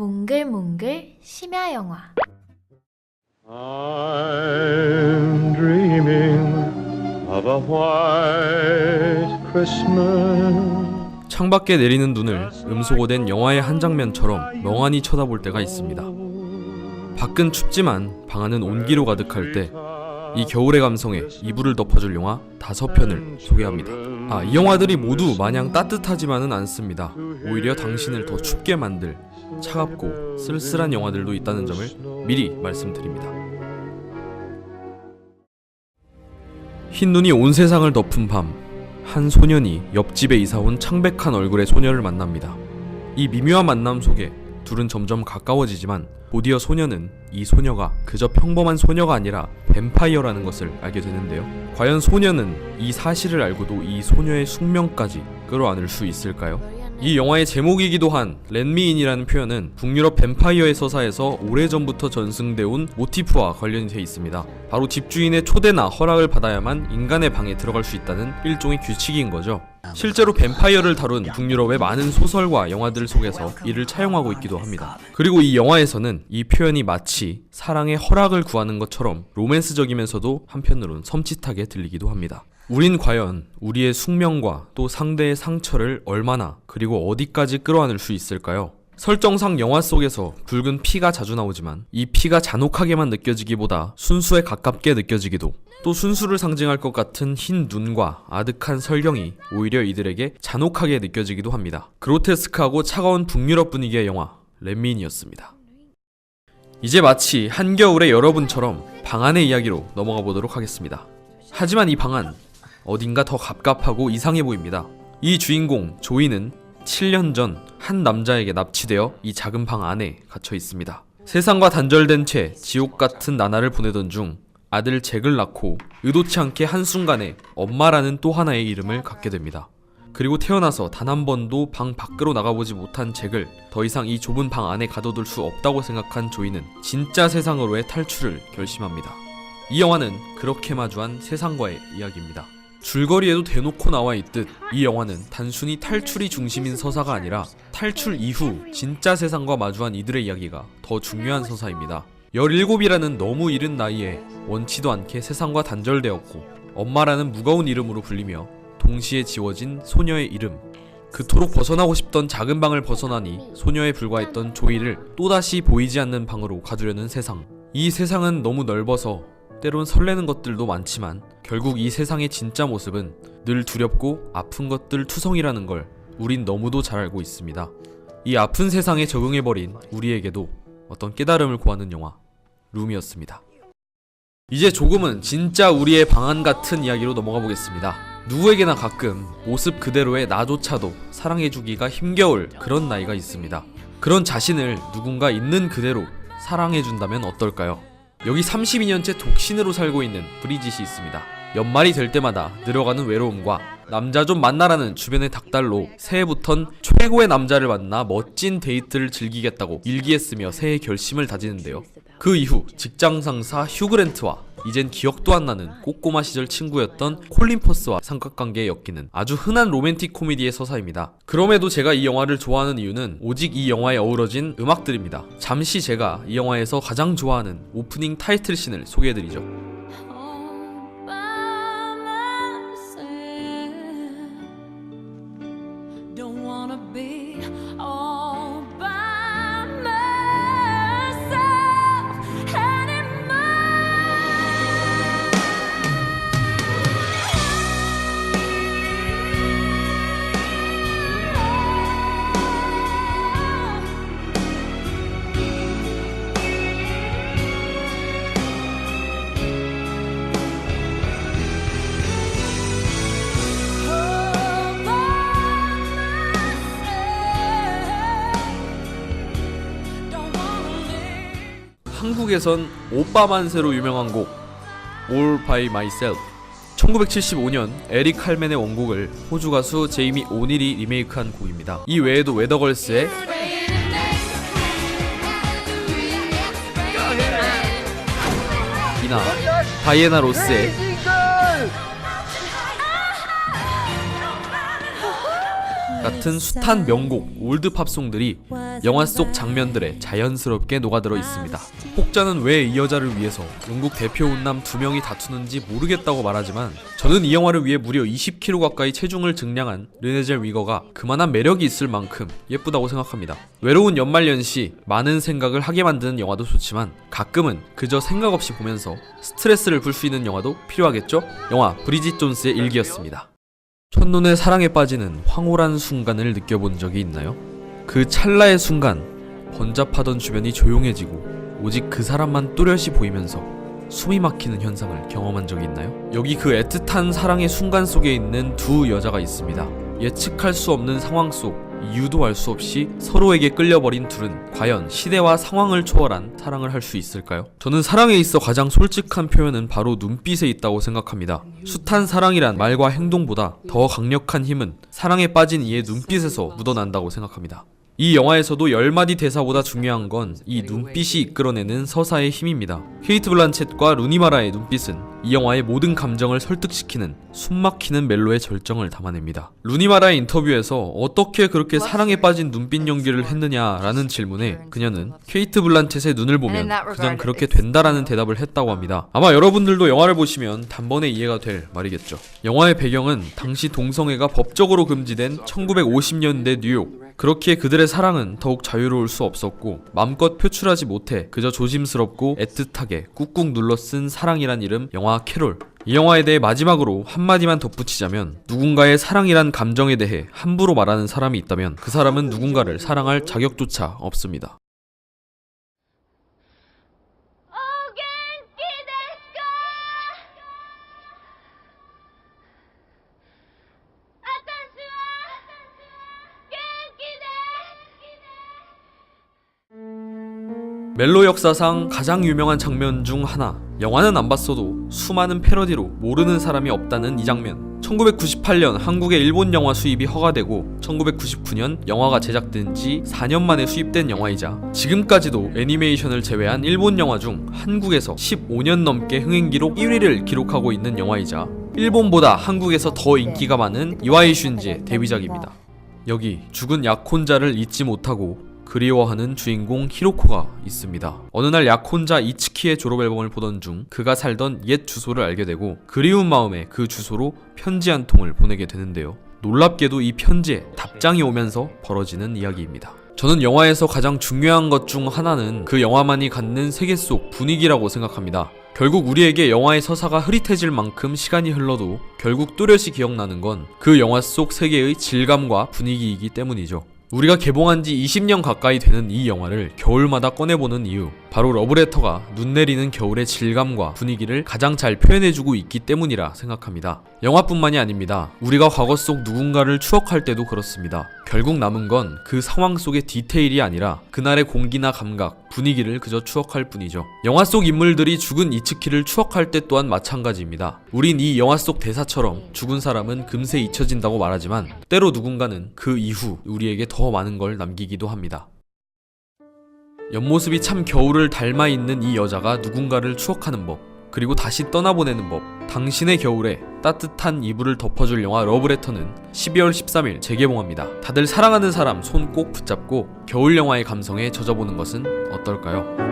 몽글몽글 심야 영화 I'm dreaming of a white Christmas. 창밖에 내리는 눈을 음소거된 영화의 한 장면처럼 멍하니 쳐다볼 때가 있습니다. 밖은 춥지만 방 안은 온기로 가득할 때 이 겨울의 감성에 이불을 덮어줄 영화 다섯 편을 소개합니다. 아, 이 영화들이 모두 마냥 따뜻하지만은 않습니다. 오히려 당신을 더 춥게 만들 차갑고 쓸쓸한 영화들도 있다는 점을 미리 말씀드립니다. 흰 눈이 온 세상을 덮은 밤, 한 소년이 옆집에 이사온 창백한 얼굴의 소녀를 만납니다. 이 미묘한 만남 속에 둘은 점점 가까워지지만 곧이어 소녀는 이 소녀가 그저 평범한 소녀가 아니라 뱀파이어라는 것을 알게 되는데요. 과연 소녀는 이 사실을 알고도 이 소녀의 숙명까지 끌어안을 수 있을까요? 이 영화의 제목이기도 한 렛미인이라는 표현은 북유럽 뱀파이어의 서사에서 오래전부터 전승돼 온 모티프와 관련이 돼 있습니다. 바로 집주인의 초대나 허락을 받아야만 인간의 방에 들어갈 수 있다는 일종의 규칙인 거죠. 실제로 뱀파이어를 다룬 북유럽의 많은 소설과 영화들 속에서 이를 차용하고 있기도 합니다. 그리고 이 영화에서는 이 표현이 마치 사랑의 허락을 구하는 것처럼 로맨스적이면서도 한편으론 섬찟하게 들리기도 합니다. 우린 과연 우리의 숙명과 또 상대의 상처를 얼마나 그리고 어디까지 끌어안을 수 있을까요? 설정상 영화 속에서 붉은 피가 자주 나오지만 이 피가 잔혹하게만 느껴지기보다 순수에 가깝게 느껴지기도 또 순수를 상징할 것 같은 흰 눈과 아득한 설경이 오히려 이들에게 잔혹하게 느껴지기도 합니다. 그로테스크하고 차가운 북유럽 분위기의 영화 렛민이었습니다. 이제 마치 한겨울의 여러분처럼 방안의 이야기로 넘어가 보도록 하겠습니다. 하지만 이 방안 어딘가 더 갑갑하고 이상해 보입니다. 이 주인공 조이는 7년 전 한 남자에게 납치되어 이 작은 방 안에 갇혀 있습니다. 세상과 단절된 채 지옥 같은 나날을 보내던 중 아들 잭을 낳고 의도치 않게 한순간에 엄마라는 또 하나의 이름을 갖게 됩니다. 그리고 태어나서 단 한 번도 방 밖으로 나가보지 못한 잭을 더 이상 이 좁은 방 안에 가둬둘 수 없다고 생각한 조이는 진짜 세상으로의 탈출을 결심합니다. 이 영화는 그렇게 마주한 세상과의 이야기입니다. 줄거리에도 대놓고 나와 있듯 이 영화는 단순히 탈출이 중심인 서사가 아니라 탈출 이후 진짜 세상과 마주한 이들의 이야기가 더 중요한 서사입니다. 17이라는 너무 이른 나이에 원치도 않게 세상과 단절되었고 엄마라는 무거운 이름으로 불리며 동시에 지워진 소녀의 이름 그토록 벗어나고 싶던 작은 방을 벗어나니 소녀에 불과했던 조이를 또다시 보이지 않는 방으로 가두려는 세상 이 세상은 너무 넓어서 때론 설레는 것들도 많지만 결국 이 세상의 진짜 모습은 늘 두렵고 아픈 것들 투성이라는 걸 우린 너무도 잘 알고 있습니다. 이 아픈 세상에 적응해버린 우리에게도 어떤 깨달음을 구하는 영화 룸이었습니다. 이제 조금은 진짜 우리의 방안 같은 이야기로 넘어가 보겠습니다. 누구에게나 가끔 모습 그대로의 나조차도 사랑해주기가 힘겨울 그런 나이가 있습니다. 그런 자신을 누군가 있는 그대로 사랑해준다면 어떨까요? 여기 32년째 독신으로 살고 있는 브리짓이 있습니다. 연말이 될 때마다 늘어가는 외로움과 남자 좀 만나라는 주변의 닥달로 새해부턴 최고의 남자를 만나 멋진 데이트를 즐기겠다고 일기했으며 새해 결심을 다지는데요. 그 이후 직장 상사 휴그랜트와 이젠 기억도 안 나는 꼬꼬마 시절 친구였던 콜린 퍼스와 삼각관계에 엮이는 아주 흔한 로맨틱 코미디의 서사입니다. 그럼에도 제가 이 영화를 좋아하는 이유는 오직 이 영화에 어우러진 음악들입니다. 잠시 제가 이 영화에서 가장 좋아하는 오프닝 타이틀 씬을 소개해드리죠. 한국에선 오빠 만세로 유명한 곡 All by Myself 1975년 에릭 칼맨의 원곡을 호주 가수 제이미 오닐이 리메이크한 곡입니다. 이 외에도 웨더걸스의 이나 다이애나 로스의 같은 숱한 명곡 올드 팝송들이 영화 속 장면들에 자연스럽게 녹아들어 있습니다. 혹자는 왜 이 여자를 위해서 영국 대표 훈남 두 명이 다투는지 모르겠다고 말하지만 저는 이 영화를 위해 무려 20kg 가까이 체중을 증량한 르네젤 위거가 그만한 매력이 있을 만큼 예쁘다고 생각합니다. 외로운 연말연시 많은 생각을 하게 만드는 영화도 좋지만 가끔은 그저 생각 없이 보면서 스트레스를 풀 수 있는 영화도 필요하겠죠? 영화 브리짓 존스의 일기였습니다. 첫눈에 사랑에 빠지는 황홀한 순간을 느껴본 적이 있나요? 그 찰나의 순간 번잡하던 주변이 조용해지고 오직 그 사람만 뚜렷이 보이면서 숨이 막히는 현상을 경험한 적이 있나요? 여기 그 애틋한 사랑의 순간 속에 있는 두 여자가 있습니다. 예측할 수 없는 상황 속 이유도 알 수 없이 서로에게 끌려버린 둘은 과연 시대와 상황을 초월한 사랑을 할 수 있을까요? 저는 사랑에 있어 가장 솔직한 표현은 바로 눈빛에 있다고 생각합니다. 숱한 사랑이란 말과 행동보다 더 강력한 힘은 사랑에 빠진 이의 눈빛에서 묻어난다고 생각합니다. 이 영화에서도 열마디 대사보다 중요한 건 이 눈빛이 이끌어내는 서사의 힘입니다. 케이트 블란쳇과 루니마라의 눈빛은 이 영화의 모든 감정을 설득시키는 숨막히는 멜로의 절정을 담아냅니다. 루니마라의 인터뷰에서 어떻게 그렇게 사랑에 빠진 눈빛 연기를 했느냐라는 질문에 그녀는 케이트 블란쳇의 눈을 보면 그냥 그렇게 된다라는 대답을 했다고 합니다. 아마 여러분들도 영화를 보시면 단번에 이해가 될 말이겠죠. 영화의 배경은 당시 동성애가 법적으로 금지된 1950년대 뉴욕. 그렇기에 그들의 사랑은 더욱 자유로울 수 없었고 마음껏 표출하지 못해 그저 조심스럽고 애틋하게 꾹꾹 눌러 쓴 사랑이란 이름 영화 캐롤 이 영화에 대해 마지막으로 한마디만 덧붙이자면 누군가의 사랑이란 감정에 대해 함부로 말하는 사람이 있다면 그 사람은 누군가를 사랑할 자격조차 없습니다. 멜로 역사상 가장 유명한 장면 중 하나. 영화는 안 봤어도 수많은 패러디로 모르는 사람이 없다는 이 장면. 1998년 한국의 일본 영화 수입이 허가되고 1999년 영화가 제작된 지 4년 만에 수입된 영화이자 지금까지도 애니메이션을 제외한 일본 영화 중 한국에서 15년 넘게 흥행 기록 1위를 기록하고 있는 영화이자 일본보다 한국에서 더 인기가 많은 이와이 슌지의 데뷔작입니다. 여기 죽은 약혼자를 잊지 못하고 그리워하는 주인공 히로코가 있습니다. 어느 날 약혼자 이츠키의 졸업 앨범을 보던 중 그가 살던 옛 주소를 알게 되고 그리운 마음에 그 주소로 편지 한 통을 보내게 되는데요. 놀랍게도 이 편지에 답장이 오면서 벌어지는 이야기입니다. 저는 영화에서 가장 중요한 것 중 하나는 그 영화만이 갖는 세계 속 분위기라고 생각합니다. 결국 우리에게 영화의 서사가 흐릿해질 만큼 시간이 흘러도 결국 또렷이 기억나는 건 그 영화 속 세계의 질감과 분위기이기 때문이죠. 우리가 개봉한 지 20년 가까이 되는 이 영화를 겨울마다 꺼내보는 이유 바로 러브레터가 눈 내리는 겨울의 질감과 분위기를 가장 잘 표현해주고 있기 때문이라 생각합니다. 영화뿐만이 아닙니다. 우리가 과거 속 누군가를 추억할 때도 그렇습니다. 결국 남은 건 그 상황 속의 디테일이 아니라 그날의 공기나 감각, 분위기를 그저 추억할 뿐이죠. 영화 속 인물들이 죽은 이츠키를 추억할 때 또한 마찬가지입니다. 우린 이 영화 속 대사처럼 죽은 사람은 금세 잊혀진다고 말하지만 때로 누군가는 그 이후 우리에게 더 많은 걸 남기기도 합니다. 옆모습이 참 겨울을 닮아 있는 이 여자가 누군가를 추억하는 법, 그리고 다시 떠나보내는 법. 당신의 겨울에 따뜻한 이불을 덮어줄 영화 러브레터는 12월 13일 재개봉합니다. 다들 사랑하는 사람 손 꼭 붙잡고 겨울 영화의 감성에 젖어보는 것은 어떨까요?